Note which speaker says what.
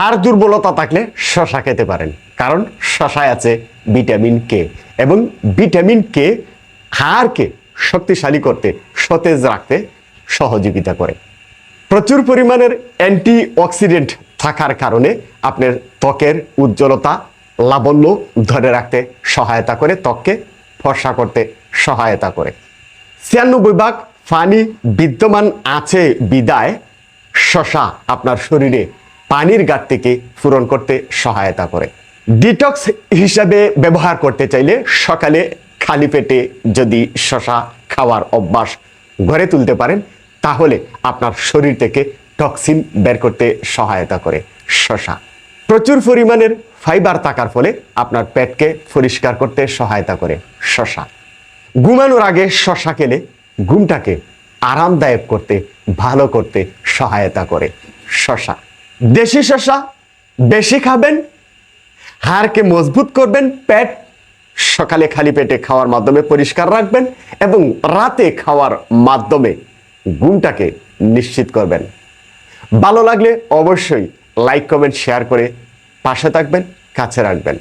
Speaker 1: হাড় দুর্বলতা থাকলে শশা খেতে পারেন। কারণ শশায় আছে ভিটামিন কে এবং ভিটামিন কে হাড়কে শক্তিশালী করতে, সতেজ রাখতে সহযোগিতা করে। প্রচুর পরিমাণের অ্যান্টি অক্সিডেন্ট থাকার কারণে আপনার ত্বকের উজ্জ্বলতা, লাবণ্য ধরে রাখতে সহায়তা করে, ত্বককে ফর্সা করতে সহায়তা করে। ছিয়ানব্বই ভাগ পানি বিদ্যমান আছে বিদায়। শশা আপনার শরীরে পানির ঘাটতিকে পূরণ করতে সহায়তা করে। ডিটক্স হিসাবে ব্যবহার করতে চাইলে সকালে খালি পেটে যদি শশা খাওয়ার অভ্যাস গড়ে তুলতে পারেন, তাহলে আপনার শরীর থেকে টক্সিন বের করতে সহায়তা করে শশা। প্রচুর পরিমাণের ফাইবার থাকার ফলে আপনার পেটকে পরিষ্কার করতে সহায়তা করে শশা। ঘুমানোর আগে শশা খেলে ঘুমটাকে আরামদায়ক করতে, ভালো করতে সহায়তা করে শশা। দেশি শশা বেশি খাবেন, হাড়কে মজবুত করবেন, পেট সকালে খালি পেটে খাওয়ার মাধ্যমে পরিষ্কার রাখবেন এবং রাতে খাওয়ার মাধ্যমে ঘুমটাকে নিশ্চিত করবেন। ভালো লাগলে অবশ্যই লাইক কমেন্ট শেয়ার করে পাশে থাকবেন, কাছে রাখবেন।